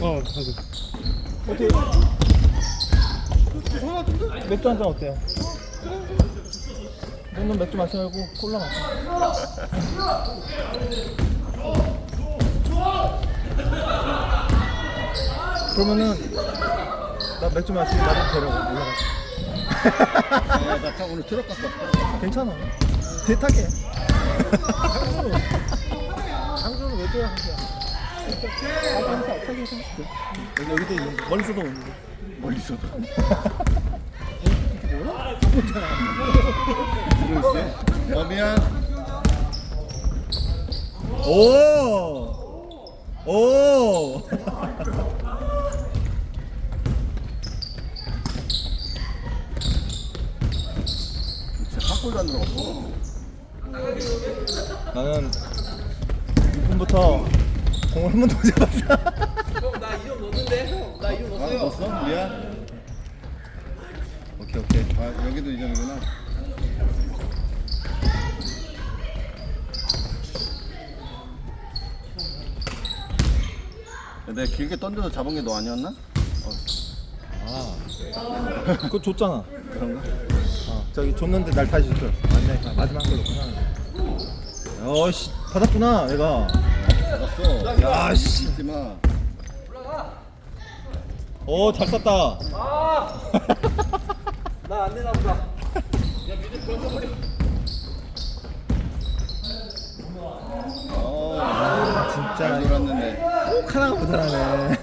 어, 가자. 어떻게? 맥주 한 잔 어때요? 너는 맥주 마시지 말고 콜라 마셔. 그러면은 나 맥주 마시고 나도 데려가 올라가. 아, 나 오늘 트럭 갔어. 괜찮아. 대타게. 항저는 왜 줘야 항저야? 여기도 멀리서도 오는데. 멀리서도. 어, 미안. 오. 오. 진짜 한 골도 안 들어갔어. 나는 6분부터 공을 한 번도 못 잡았어. 형나 이름 넣었는데 형 나 이름 아, 넣었어요 넣었어? 미안. 오케이, 오케이. 아, 여기도 이 점이구나. 내가 길게 던져서 잡은 게 너 아니었나? 아. 그거 줬잖아. 그런가? 어, 저기 줬는데 날 다시 줬어. 맞네. 아, 마지막 걸로구나. 어씨 받았구나 내가. 야, 씨. 잊지 마. 오잘 쐈다. 나안 되나 보다 어, 진짜 잘 놀았는데. 꼭 하나가 모자라네.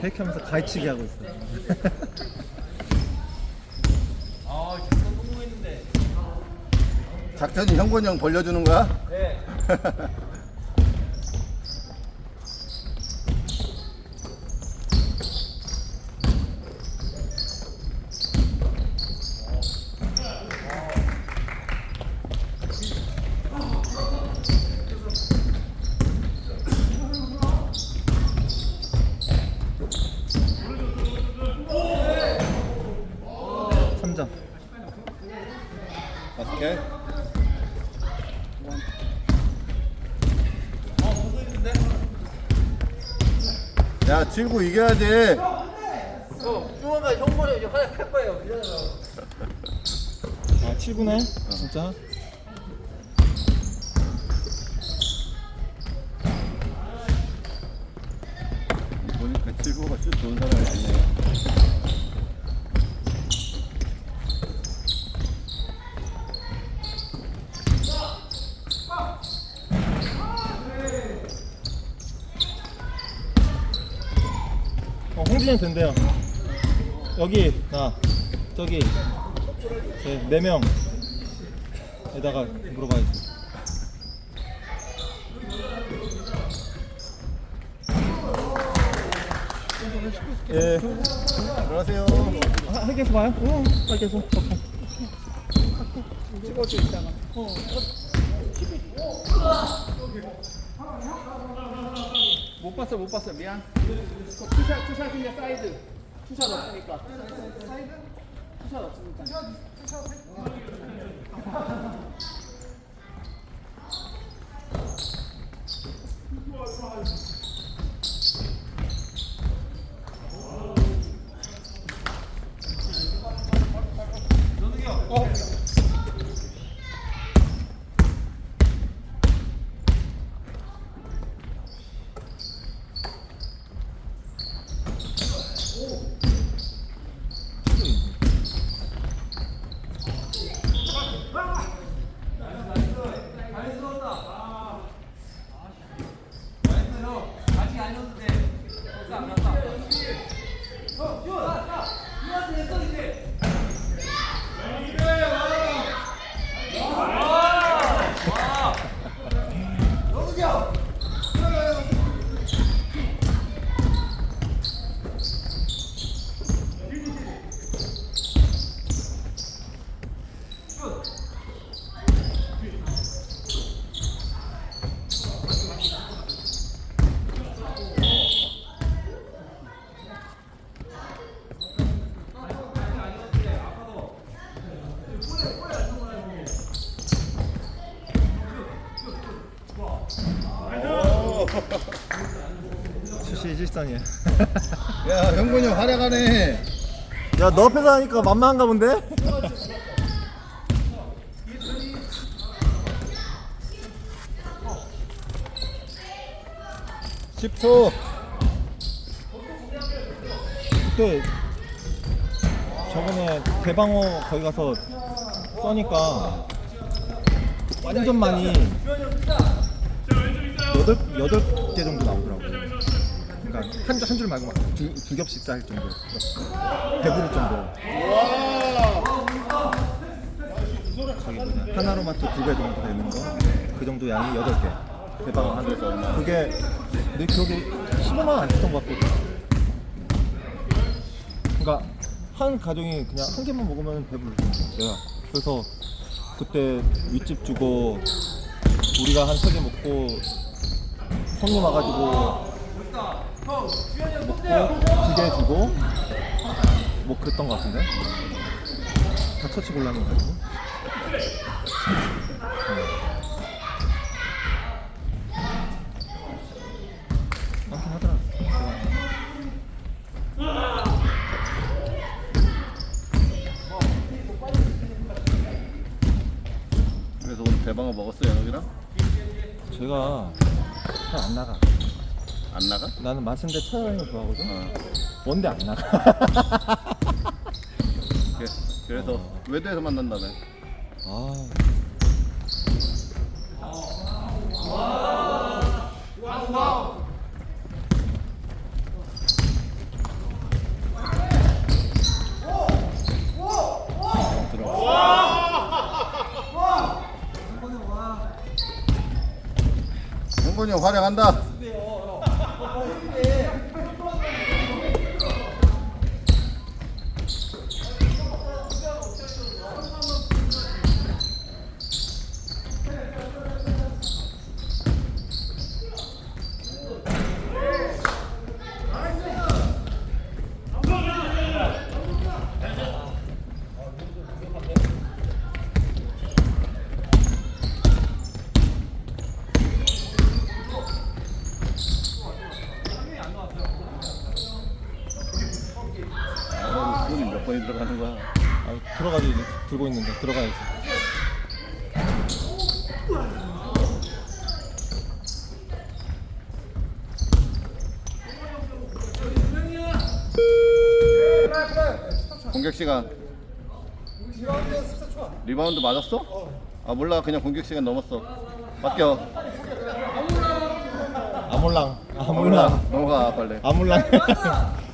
백하면서 가위치기 하고 있어. 아 진짜 성공했는데 작전이 형권이 형 벌려주는 거야? 네. 삼점. 다섯 개. 야, 칠구 이겨야지. 형 조만간 형 머리 이제 할 거예요 아 7구네 진짜. 보니까 칠구가 슛 좋은 사람이 아니네. 어, 홍진이 된대요. 여기 나 저기 네, 네 명에다가 물어봐야지. 예, 들어가세요. 하- 할게서 봐요. 어, 할게서. 오케이. 찍어줘 있다가 못 봤어 못 봤어. 미안. 투샷 투샷이냐 사이드? 투샷 없으니까. 사이드? 투샷 없으니까. 실선이 실 선이야. 야 형군이 형 활약하네 야 너 앞에서 하니까 만만한가 본데? 십초 그때 저번에 대방어 거기 가서 써니까 완전 많이 여덟 여덟 개 정도 나오더라고요. 그러니까 한한 줄 말고 막 두 두 겹씩 쌓일 정도. 배부를 정도로. 저기 뭐냐 하나로마트 두 개 정도 되는 거. 그 정도 양이 여덟 개. 대방어 한 개. 그게 내 기억에 15만 원 안 했던 것 같거든. 그러니까 한 가정이 그냥 한 개만 먹으면 배불러. 내가 그래서 그때 윗집 주고 우리가 한 세 개 먹고 손님 와가지고 두개 주고 뭐 그랬던 것 같은데 다 처치 곤란해 가지고 많긴 하더라. 그래서 오늘 대방어 먹었어요 형이랑? 제가 잘 안 나가. 안 나가? 나는 맛인데 찾아다니는 거 좋아하거든. 어 뭔데 안 나가? 그래. 그래서 외도에서 만난다며 아. 형군이 형 활약한다 번이 들어가는 거야. 아, 들어가지 이제. 들고 있는데 들어가야지. 공격 시간. 리바운드 맞았어? 아 몰라. 그냥 공격 시간 넘었어. 맡겨. 아몰랑, 아몰랑, 넘어가 빨리. 아몰랑.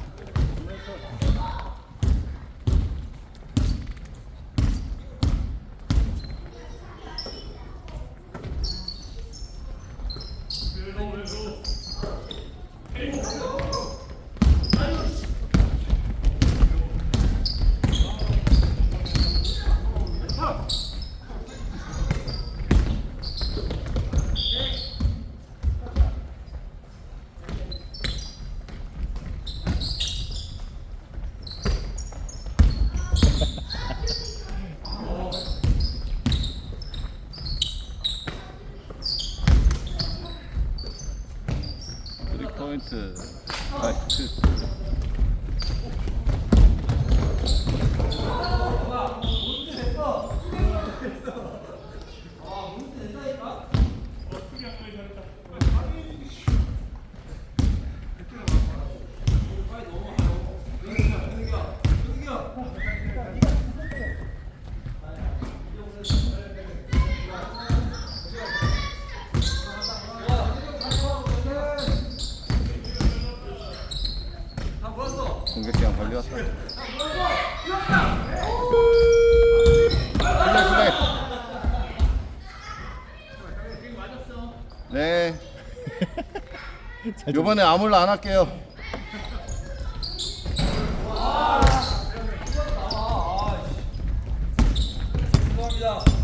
공격시간 걸려서. 시작 시작해 네 요번에 아무로 안 할게요. 아, 감사합니다.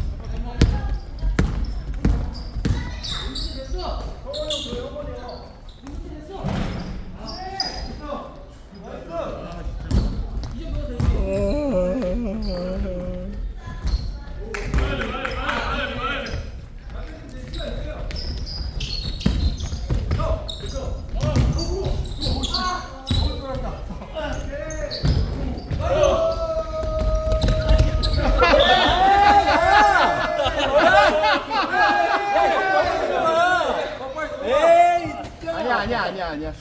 아니야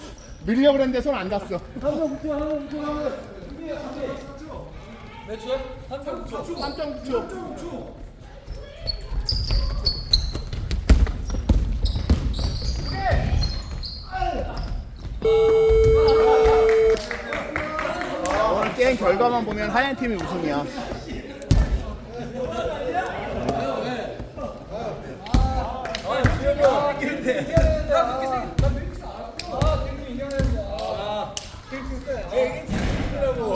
밀려 그랬는데 손 안 닿았어 몇 초야? 3.9초. 3.9초 오늘 게임 결과만 보면 하얀 팀이 우승이야.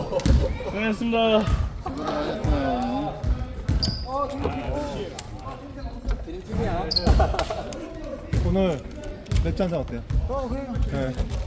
고맙습니다. 오늘 맥주 한잔 어때요? 어 그래요 네.